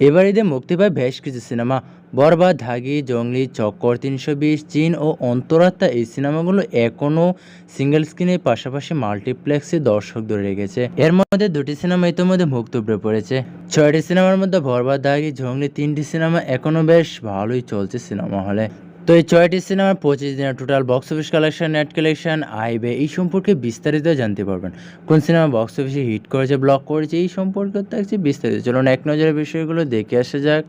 এবার ঈদে মুক্তি পায় বেশ কিছু সিনেমা। বরবা ধাগি জঙ্গলি, চক্কর তিনশো বিশ, চীন ও অন্তরাত্মা এই সিনেমাগুলো এখনও সিঙ্গেল স্ক্রিনের পাশাপাশি মাল্টিপ্লেক্সে দর্শক ধরে রেখেছে। এর মধ্যে দুটি সিনেমা ইতিমধ্যে মুক্ত উপরে পড়েছে। ছয়টি সিনেমার মধ্যে বরবা ধাগি জঙ্গলি তিনটি সিনেমা এখনও বেশ ভালোই চলছে সিনেমা হলে। তো এই ছয়টি সিনেমার পঁচিশ দিনের total box office collection net collection আইবে, এই সম্পর্কে বিস্তারিত জানতে পারবেন। কোন সিনেমা বক্স অফিসে হিট করেছে ব্লক করেছে, এই সম্পর্কে থাকছে বিস্তারিত। চলুন এক নজরে বিষয়গুলো দেখে আসা যাক।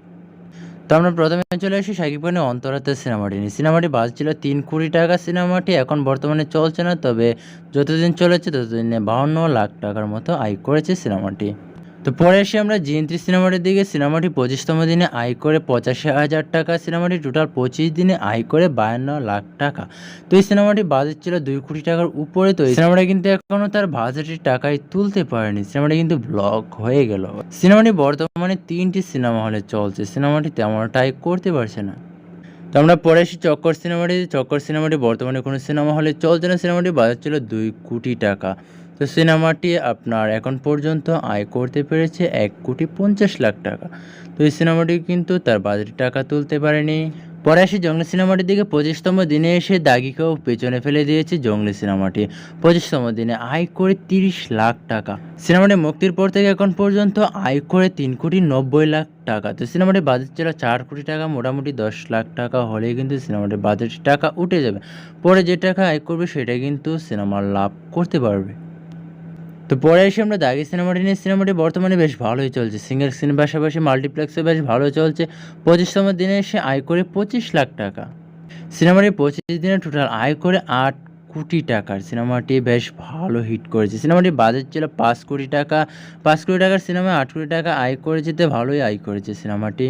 তো আমরা প্রথমে চলে আসি সাকিব খানের অন্তরাত্মার সিনেমাটি নিয়ে। সিনেমাটি বাজছিল তিন কোটি টাকা। সিনেমাটি এখন বর্তমানে চলছে না, তবে যতদিন চলেছে, ততদিনে বাহান্ন লাখ টাকার মতো আয় করেছে সিনেমাটি। তো পরে আসি আমরা জিএনত্রি সিনেমাটির দিকে। সিনেমাটি পঁচিশতম দিনে আয় করে পঁচাশি হাজার টাকা। সিনেমাটি টোটাল পঁচিশ দিনে আয় করে বায়ান্ন লাখ টাকা। তো এই সিনেমাটি বাজেট ছিল দুই কোটি টাকার উপরে। তো এই সিনেমাটি কিন্তু এখনও তার বাজেটের টাকায় তুলতে পারেনি। সিনেমাটি কিন্তু ব্লক হয়ে গেল। সিনেমাটি বর্তমানে তিনটি সিনেমা হলে চলছে। সিনেমাটি তেমন আয় করতে পারছে না। তো আমরা পরে আসি চক্কর সিনেমাটি। চক্কর সিনেমাটি বর্তমানে কোনো সিনেমা হলে চলছে না। সিনেমাটি বাজার ছিল দুই কোটি টাকা। তো সিনেমাটি আপনার এখন পর্যন্ত আয় করতে পেরেছে এক কোটি পঞ্চাশ লাখ টাকা। তো এই সিনেমাটি কিন্তু তার বাজেট টাকা তুলতে পারেনি। পরে আসি জঙ্গলি সিনেমাটির দিকে। পঁচিশতম দিনে এসে দাগিকেও পেছনে ফেলে দিয়েছে জঙ্গলি সিনেমাটি। পঁচিশতম দিনে আয় করে তিরিশ লাখ টাকা। সিনেমাটি মুক্তির পর থেকে এখন পর্যন্ত আয় করে তিন কোটি নব্বই লাখ টাকা। তো সিনেমাটির বাজেট ছিল চার কোটি টাকা, মোটামুটি দশ লাখ টাকা হলেই কিন্তু সিনেমাটির বাজেট টাকা উঠে যাবে। পরে যে টাকা আয় করবে সেটা কিন্তু সিনেমার লাভ করতে পারবে। তো পরে এসে আমরা দাগি সিনেমাটি নিয়ে, সিনেমাটি বর্তমানে বেশ ভালোই চলছে। সিঙ্গেল স্ক্রিন পাশাপাশি মাল্টিপ্লেক্সে বেশ ভালো চলছে। পঁচিশতম দিনে এসে আয় করে পঁচিশ লাখ টাকা। সিনেমাটি পঁচিশ দিনে টোটাল আয় করে আট কোটি টাকার। সিনেমাটি বেশ ভালো হিট করেছে। সিনেমাটি বাজেট ছিল পাঁচ কোটি টাকা। পাঁচ কোটি টাকার সিনেমা আট কোটি টাকা আয় করেছে ভালোই আয় করেছে সিনেমাটি।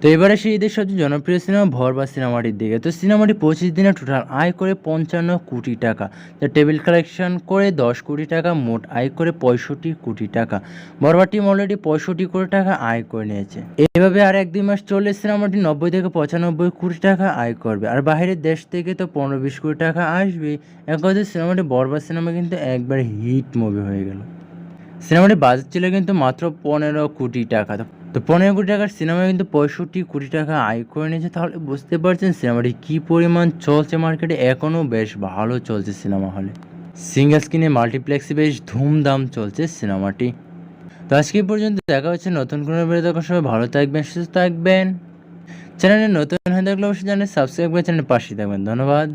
তো এবারে সেই ঈদের সবচেয়ে জনপ্রিয় সিনেমা ভরবা সিনেমাটির দিকে। তো সিনেমাটি পঁচিশ দিনে টোটাল আয় করে পঞ্চান্ন কোটি টাকা। যা টেবিল কালেকশন করে দশ কোটি টাকা, মোট আয় করে পঁয়ষট্টি কোটি টাকা। বরবার টিম অলরেডি পঁয়ষট্টি কোটি টাকা আয় করে নিয়েছে। এইভাবে আর এক দুই মাস চললে সিনেমাটি নব্বই থেকে পঁচানব্বই কোটি টাকা আয় করবে। আর বাইরের দেশ থেকে তো পনেরো বিশ কোটি টাকা আসবে। এক কথায় সিনেমাটি বরবার সিনেমা কিন্তু একবার হিট মুভি হয়ে গেল। সিনেমাটি বাজেট ছিল কিন্তু মাত্র পনেরো কোটি টাকা। তো- পনেরো কোটি টাকার সিনেমা কিন্তু পঁয়ষট্টি কোটি টাকা আয় করে নিয়েছে, তাহলে বুঝতে পারছেন সিনেমাটি কী পরিমাণ চলছে মার্কেটে এখনও বেশ ভালো চলছে সিনেমা হলে। সিঙ্গেল স্ক্রিনে মাল্টিপ্লেক্সে বেশ ধুমধাম চলছে সিনেমাটি তো আজকে পর্যন্ত, দেখা হচ্ছে নতুন কোনো দেখার সবাই ভালো থাকবেন, সুস্থ থাকবেন। চ্যানেলে নতুন হয়ে থাকলে অবশ্যই চ্যানেল সাবস্ক্রাইব করে চ্যানেলের পাশে থাকবেন। ধন্যবাদ।